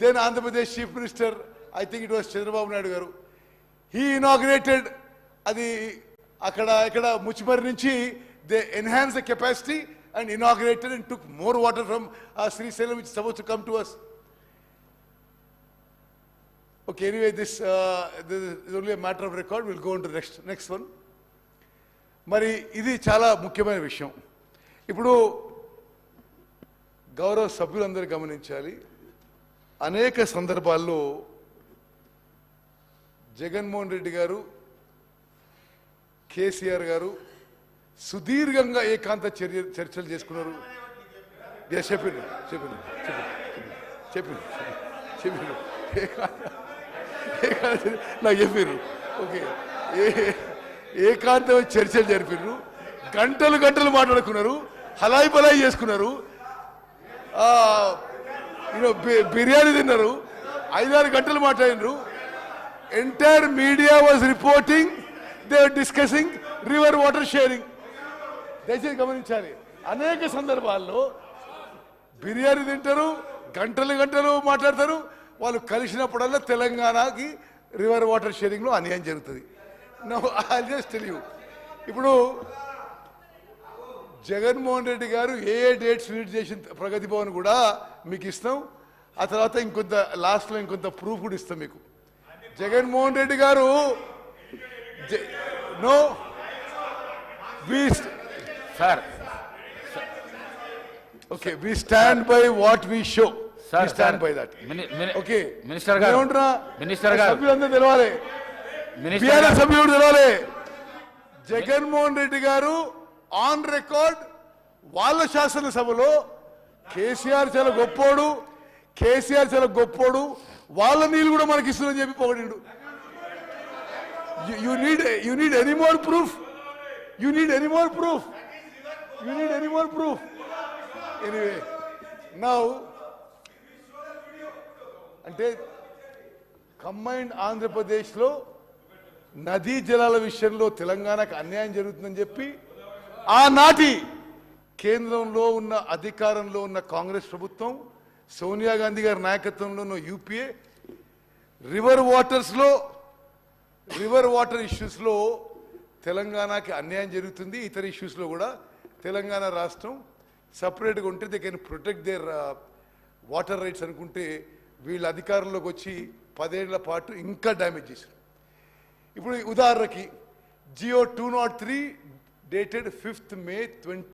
Then Andhra Pradesh chief minister I think it was Chandrababu Naidu garu. He inaugurated అది అక్కడ ఇక్కడ ముచ్చిమరి నుంచి they enhance the capacity and inaugurated and took more water from Srisailam which suppose to come to us okay anyway this is only matter of record will go to next next one మరి ఇది చాలా ముఖ్యమైన విషయం. ఇప్పుడు గౌరవ సభ్యులందరూ గమనించాలి. అనేక సందర్భాల్లో జగన్మోహన్ రెడ్డి గారు కేసీఆర్ గారు సుదీర్ఘంగా ఏకాంత చర్య చర్చలు చేసుకున్నారు. చెప్పిండు చెప్పిండ్రు చెప్పిండు చెప్పిండ్రు చెప్పిండ్రు ఏకాంత నాకు చెప్పారు ఓకే. ఏ ఏకాంత చర్చలు జరిపిర్రు. గంటలు గంటలు మాట్లాడుకున్నారు. హలాయి బలాయి చేసుకున్నారు. బిర్యానీ తిన్నారు ఐదారు గంటలు మాట్లాడినరు. Entire media was reporting they discussing river water sharing దయచేసి గమనించాలి. అనేక సందర్భాల్లో బిర్యానీ తింటారు గంటలు గంటలు మాట్లాడతారు వాళ్ళు కలిసినప్పుడల్లా తెలంగాణకి రివర్ వాటర్ షేరింగ్లో అన్యాయం జరుగుతుంది. No I just tell you ఇప్పుడు జగన్మోహన్ రెడ్డి గారు ఏ ఏ డేట్స్ రీడ్ చేసిన ప్రగతి భవన్ కూడా మీకు ఇస్తాం. ఆ తర్వాత ఇంకొంత లాస్ట్లో ఇంకొంత ప్రూఫ్ కూడా ఇస్తాం మీకు. జగన్మోహన్ రెడ్డి గారు no we sir. Okay we stand by what we show sir, stand. By that okay minister గారు ఏమంటున్నా? మినిస్టర్ గారు. సభ్యులందరూ తెలవాలి. సభ్యుడు తెలవాలి. జగన్మోహన్ రెడ్డి గారు ఆన్ రికార్డ్ వాళ్ళ శాసనసభలో కేసీఆర్ చాలా గొప్పోడు కేసీఆర్ చాలా గొప్పోడు వాళ్ళ నీళ్ళు కూడా మనకి ఇస్తుందని చెప్పి పొగడిండు. You need you need any more proof you need any more proof you need any more proof anyway now అంటే కంబైన్డ్ ఆంధ్రప్రదేశ్లో నదీ జలాల విషయంలో తెలంగాణకు అన్యాయం జరుగుతుందని చెప్పి ఆనాటి కేంద్రంలో ఉన్న అధికారంలో ఉన్న కాంగ్రెస్ ప్రభుత్వం సోనియా గాంధీ గారి నాయకత్వంలో ఉన్న యూపీఏ రివర్ వాటర్స్లో రివర్ వాటర్ ఇష్యూస్లో తెలంగాణకి అన్యాయం జరుగుతుంది. ఇతర ఇష్యూస్లో కూడా తెలంగాణ రాష్ట్రం సపరేట్గా ఉంటే they can protect their water rights అనుకుంటే వీళ్ళ అధికారంలోకి వచ్చి పదేళ్ళ పాటు ఇంకా డ్యామేజ్ చేశారు. ఇప్పుడు ఉదాహరణకి GO two nought three dated 5th May 20.